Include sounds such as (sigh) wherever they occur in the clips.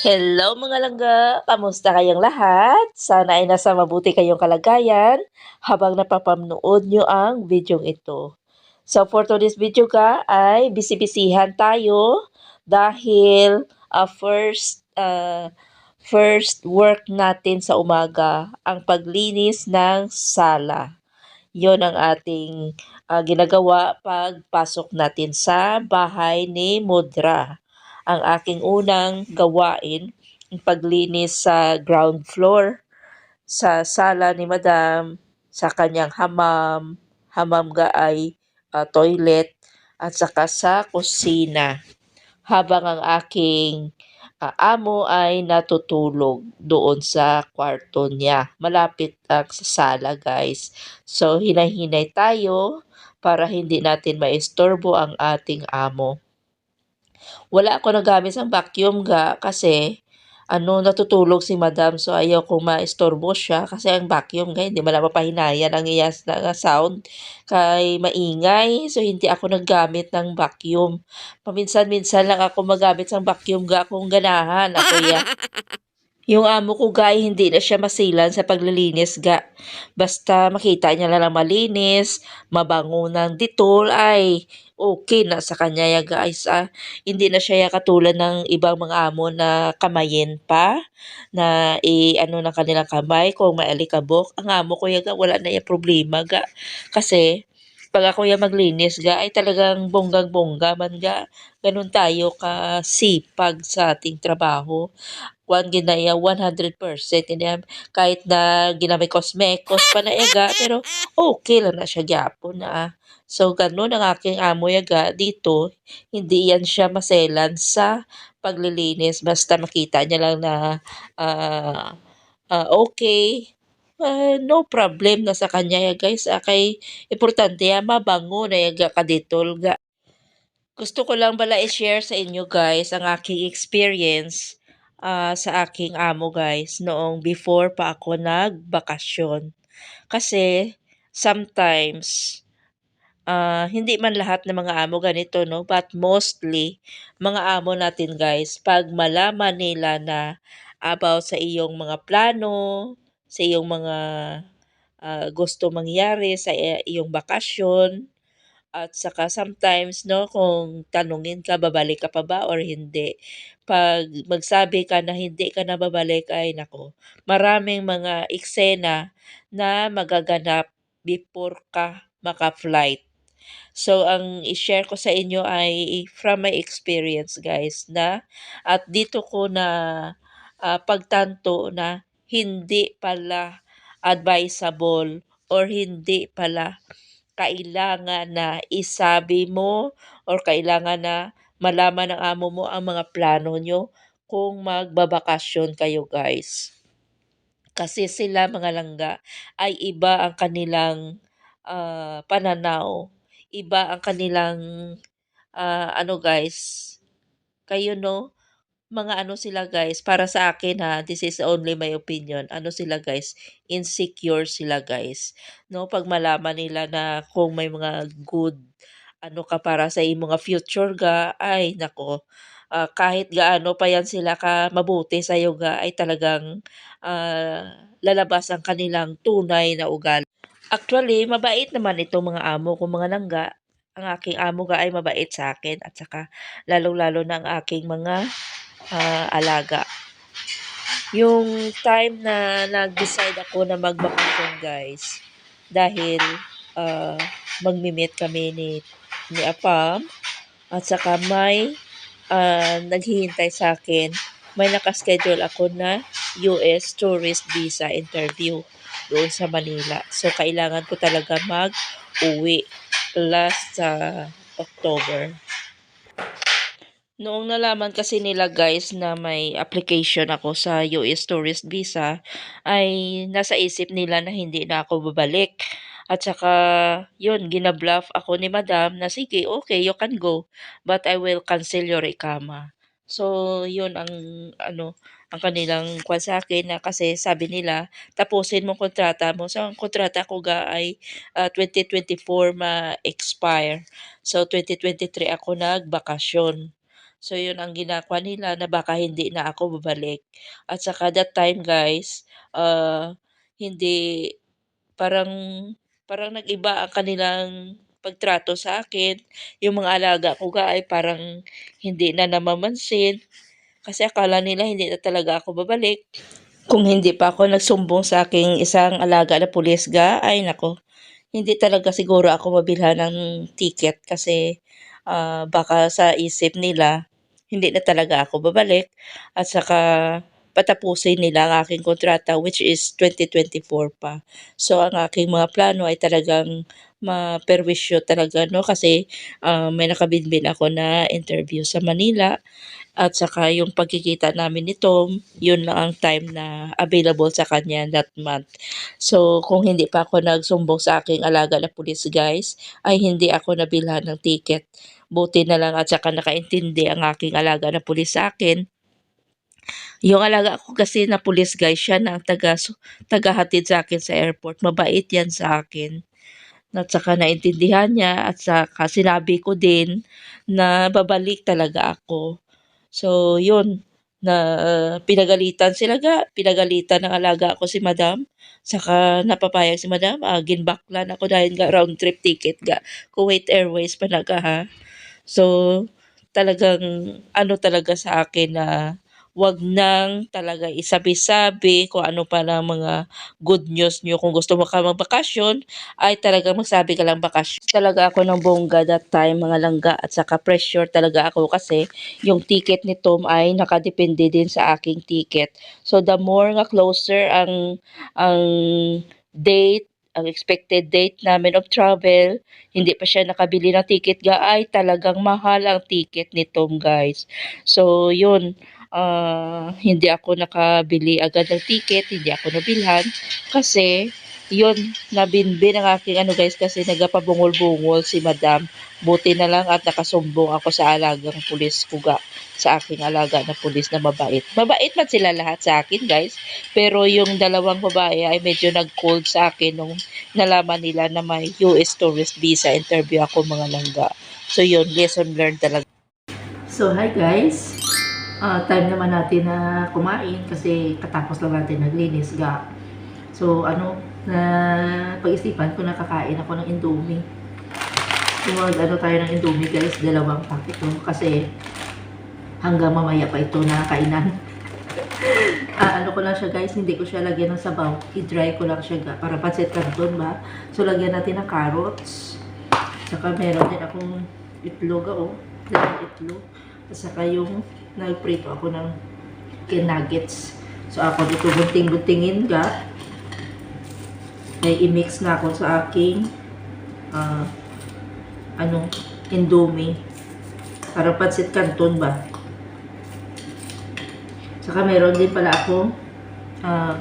Hello mga langga! Kamusta kayong lahat? Sana ay nasa mabuti kayong kalagayan habang napapanood nyo ang videong ito. So for today's video ka ay bisibisihan tayo dahil uh, first uh, first work natin sa umaga ang paglinis ng sala. Yon ang ating uh, ginagawa pagpasok natin sa bahay ni Mudra. Ang aking unang gawain, ang paglinis sa ground floor, sa sala ni Madam, sa kanyang hamam, hamam ga ay uh, toilet, at saka sa kusina. Habang ang aking uh, amo ay natutulog doon sa kwarto niya. Malapit uh, sa sala guys. So hinay-hinay tayo para hindi natin maistorbo ang ating amo. Wala ako nagamit ng vacuum ga kasi ano, natutulog si madam so ayaw kong maistorbo siya kasi ang vacuum ga hindi man mapahinayan ang iyas na sound kay maingay so hindi ako naggamit ng vacuum. Paminsan-minsan lang ako magamit ng vacuum ga kung ganahan ako ya. (laughs) Yung amo ko gay hindi na siya masilan sa paglilinis ga. Basta makita niya lang malinis, mabango ng ditol ay okay na sa kanya ya guys. Ah, hindi na siya katulad ng ibang mga amo na kamayin pa na i ano na kanilang kamay kung maalikabok. Ang amo ko yaga wala na yung problema ga. Kasi pag ako yung maglinis ga ay talagang bonggang-bongga man ga. Ganun tayo ka sipag sa ating trabaho kuan ginaya 100% ina kahit na ginamay cosmecos pa na yaga pero okay lang na siya gyapon na ah. So ganun ang aking amo yaga dito. Hindi yan siya maselan sa paglilinis. Basta makita niya lang na uh, uh, okay. Uh, no problem na sa kanya ya guys. Uh, kay importante ya mabango na yaga kaditol ga. Gusto ko lang bala i-share sa inyo guys ang aking experience uh, sa aking amo guys noong before pa ako nagbakasyon. Kasi sometimes uh, hindi man lahat ng mga amo ganito no but mostly mga amo natin guys pag malaman nila na about sa iyong mga plano, sa iyong mga uh, gusto mangyari sa iyong bakasyon, at saka sometimes 'no, kung tanungin ka babalik ka pa ba or hindi. 'Pag magsabi ka na hindi ka na babalik ay naku, maraming mga eksena na magaganap before ka maka-flight. So ang i-share ko sa inyo ay from my experience guys na at dito ko na uh, pagtanto na hindi pala advisable or hindi pala kailangan na isabi mo or kailangan na malaman ng amo mo ang mga plano nyo kung magbabakasyon kayo guys. Kasi sila mga langga ay iba ang kanilang uh, pananaw. Iba ang kanilang uh, ano guys. Kayo no, mga ano sila guys, para sa akin ha, this is only my opinion. Ano sila guys, insecure sila guys. No, pag malaman nila na kung may mga good ano ka para sa imong future ga, ay nako. Uh, kahit gaano pa yan sila ka mabuti sa iyo ga ay talagang uh, lalabas ang kanilang tunay na ugali. Actually, mabait naman itong mga amo ko mga langga. Ang aking amo ga ay mabait sa akin at saka lalong-lalo na ang aking mga uh, alaga. Yung time na nag-decide ako na magbakasyon guys, dahil uh, magmi-meet kami ni, ni Apam, at saka may uh, naghihintay sa akin, may nakaschedule ako na US tourist visa interview doon sa Manila. So, kailangan ko talaga mag-uwi last uh, October. Noong nalaman kasi nila guys na may application ako sa US Tourist Visa, ay nasa isip nila na hindi na ako babalik. At saka, yun, ginabluff ako ni madam na sige, okay, you can go, but I will cancel your ikama. So, yun ang, ano, ang kanilang kwan sa akin na kasi sabi nila, tapusin mo kontrata mo. So, ang kontrata ko ga ay uh, 2024 ma-expire. So, 2023 ako nagbakasyon. So yun ang ginagawa nila na baka hindi na ako babalik. At saka that time guys, ah, hindi parang parang nag-iba ang kanilang pagtrato sa akin. Yung mga alaga ko nga ay parang hindi na namamansin kasi akala nila hindi na talaga ako babalik. Kung hindi pa ako nagsumbong sa aking isang alaga na pulis ga, ay nako, hindi talaga siguro ako mabilhan ng ticket kasi ah, baka sa isip nila hindi na talaga ako babalik at saka patapusin nila ang aking kontrata which is 2024 pa. So ang aking mga plano ay talagang maperwisyo talaga no kasi ah, may nakabinbin ako na interview sa Manila at saka yung pagkikita namin ni Tom, yun lang ang time na available sa kanya that month. So kung hindi pa ako nagsumbong sa aking alaga na pulis guys, ay hindi ako nabilhan ng ticket. Buti na lang at saka nakaintindi ang aking alaga na pulis sa akin. Yung alaga ko kasi na pulis guys, siya na ang taga, tagahatid sa akin sa airport. Mabait yan sa akin. At saka naintindihan niya at saka sinabi ko din na babalik talaga ako. So yun, na uh, pinagalitan sila ga, pinagalitan ng alaga ko si madam. Saka napapayag si madam, ah, ginbaklan ako dahil ga round trip ticket ga. Kuwait Airways pa na ga ha. So talagang ano talaga sa akin na wag nang talaga isabi-sabi kung ano pa ng mga good news nyo. Kung gusto mo ka magbakasyon, ay talaga magsabi ka lang bakasyon. Talaga ako ng bongga that time, mga langga, at saka pressure talaga ako kasi yung ticket ni Tom ay nakadepende din sa aking ticket. So the more nga closer ang ang date, ang expected date namin of travel, hindi pa siya nakabili ng ticket ga ay talagang mahal ang ticket ni Tom guys. So yun, ah, hindi ako nakabili agad ng ticket, hindi ako nabilhan kasi yun, nabinbin ang aking ano guys kasi nagapabungol-bungol si madam. Buti na lang at nakasumbong ako sa alagang pulis ko ga sa aking alaga na pulis na mabait. Mabait man sila lahat sa akin guys. Pero yung dalawang babae ay medyo nag-cold sa akin nung nalaman nila na may US tourist visa interview ako mga langga. So yun, lesson learned talaga. So hi guys, Ah, time naman natin na kumain kasi katapos lang natin naglinis ga. So ano, na pag-isipan ko nakakain ako ng Indomie. So mag ano tayo ng Indomie guys, dalawang packet to kasi hanggang mamaya pa ito na kainan. (laughs) ah, ano ko lang siya guys, hindi ko siya lagyan ng sabaw. I-dry ko lang siya ga, para pancit canton ba. So lagyan natin ng carrots. Saka meron din akong itlog oh. Dalawang itlog. At saka yung nagprito ako ng nuggets. So ako dito gunting-guntingin ga. May i-mix na ako sa aking uh, ano, indomie. Para pansit canton ba. Saka meron din pala akong uh,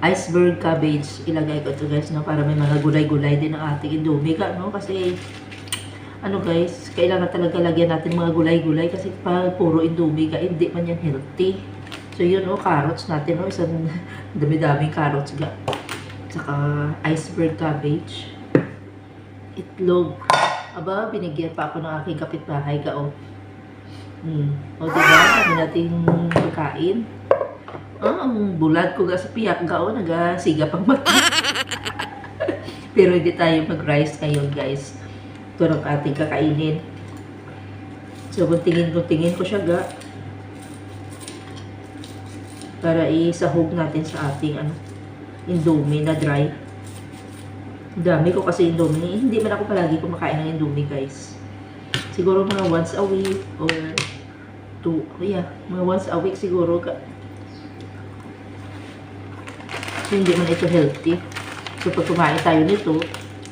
iceberg cabbage. Ilagay ko to guys, no? Para may mga gulay-gulay din ang ating indomie ka, no? Kasi ano guys, kailangan talaga lagyan natin mga gulay-gulay kasi pag puro indomie ka, hindi man yan healthy. So yun oh, carrots natin oh, isang (laughs) dami-daming carrots ga. Saka iceberg cabbage. Itlog. Aba, binigyan pa ako ng aking kapitbahay ga oh. Hmm. O diba, kami nating pagkain. Ah, ang bulag ko ga sa piyak ga oh, nagasiga pang mata. (laughs) Pero hindi tayo mag-rice ngayon guys ito ng ating kakainin. So, guntingin-guntingin ko siya ga. Para isahog natin sa ating ano, indomie na dry. Dami ko kasi indomie. Hindi man ako palagi kumakain ng indomie guys. Siguro mga once a week or two, yeah, mga once a week siguro. So, hindi man ito healthy. So, pag kumain tayo nito,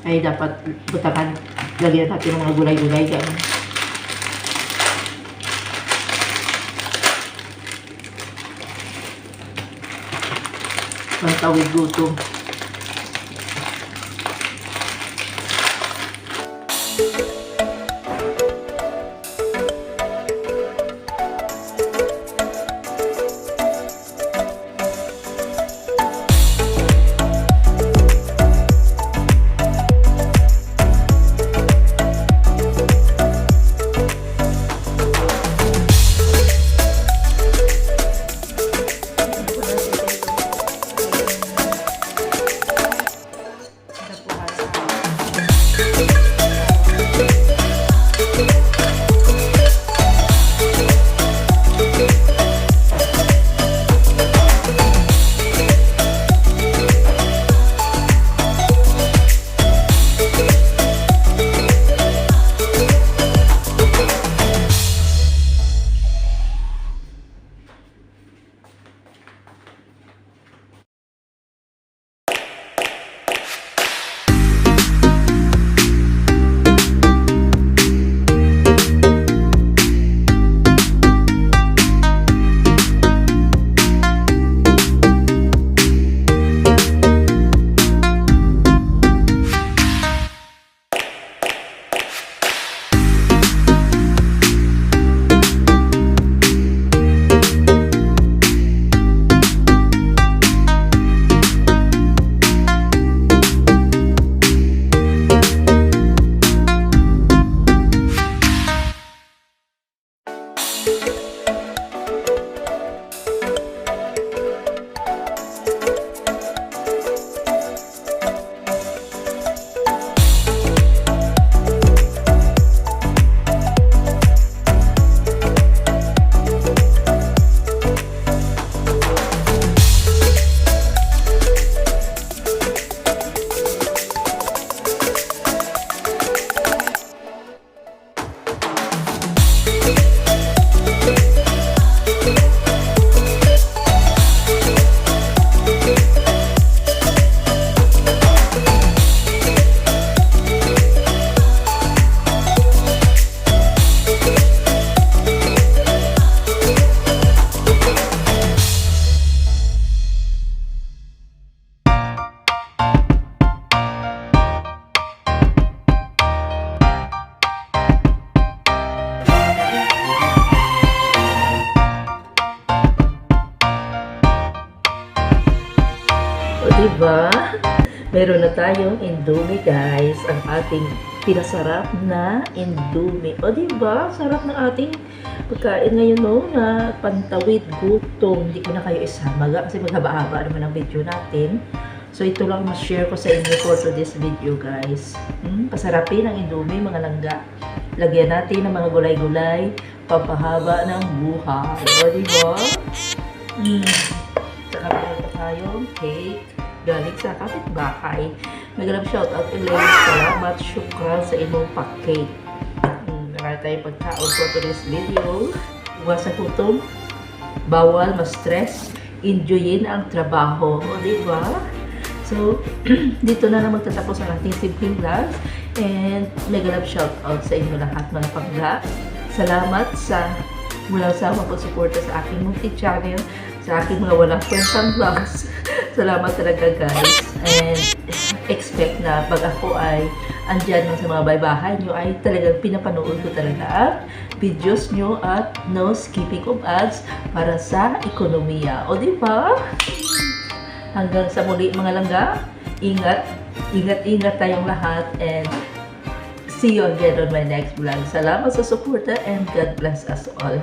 ay dapat butangan Lagyan natin ng mga gulay-gulay dyan. Pantawid gutom. Meron na tayong Indomie guys. Ang ating pinasarap na Indomie. O diba? Sarap ng ating pagkain ngayon no na pantawid gutom. Hindi ko na kayo isama kasi maghaba-haba naman ang video natin. So ito lang mas-share ko sa inyo for today's video guys. Hmm, pasarapin ang Indomie mga langga. Lagyan natin ng mga gulay-gulay, pampahaba ng buhay. O diba? Hmm. Saka meron tayong cake galing sa kapitbahay. Nag-love shoutout ulit. Salamat, syukran sa inyong pa-cake. Hmm, Marami tayong pagkaon for today's video. Iwas sa gutom. Bawal ma-stress. Enjoyin ang trabaho. O, di ba? So, (clears throat) dito na lang magtatapos ang ating simpleng vlogs. And mega love shoutout sa inyo lahat mga pangga. Salamat sa walang sama po suporta sa aking multi-channel, sa aking mga walang kwentang vlogs. (laughs) Salamat talaga guys. And expect na pag ako ay andyan sa mga baybahay nyo ay talagang pinapanood ko talaga ang videos nyo at no skipping of ads para sa ekonomiya. O di ba? Hanggang sa muli mga langga, ingat, ingat-ingat tayong lahat and see you again on my next vlog. Salamat sa suporta and God bless us all.